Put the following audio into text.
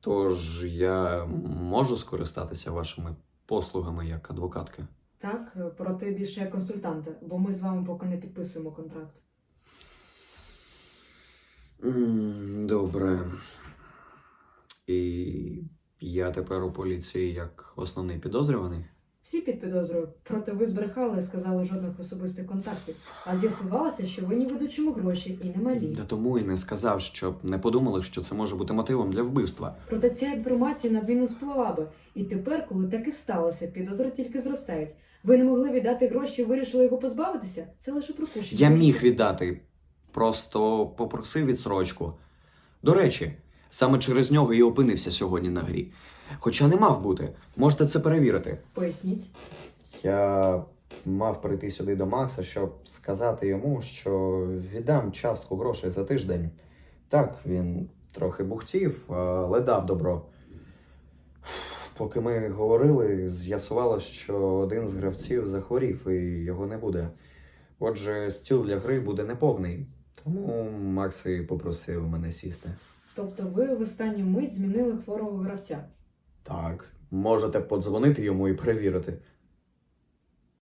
Тож я можу скористатися вашими послугами як адвокатки. Так, проте більше як консультанта, бо ми з вами поки не підписуємо контракт. Добре. І я тепер у поліції як основний підозрюваний. Всі під підозрою, проте ви збрехали і сказали жодних особистих контактів. А з'ясувалося, що ви ні ведучому гроші і не малі. Та тому і не сказав, щоб не подумали, що це може бути мотивом для вбивства. Проте ця інформація надмінно сплила би. І тепер, коли так і сталося, підозри тільки зростають. Ви не могли віддати гроші і вирішили його позбавитися? Це лише припущення. Я міг віддати, просто попросив відсрочку. До речі, саме через нього і опинився сьогодні на грі. Хоча не мав бути. Можете це перевірити. Поясніть. Я мав прийти сюди до Макса, щоб сказати йому, що віддам частку грошей за тиждень. Так, він трохи бухтів, але дав добро. Поки ми говорили, з'ясувалося, що один з гравців захворів і його не буде. Отже, стіл для гри буде неповний. Тому Макс і попросив мене сісти. Тобто ви в останню мить змінили хворого гравця. Так, можете подзвонити йому і перевірити.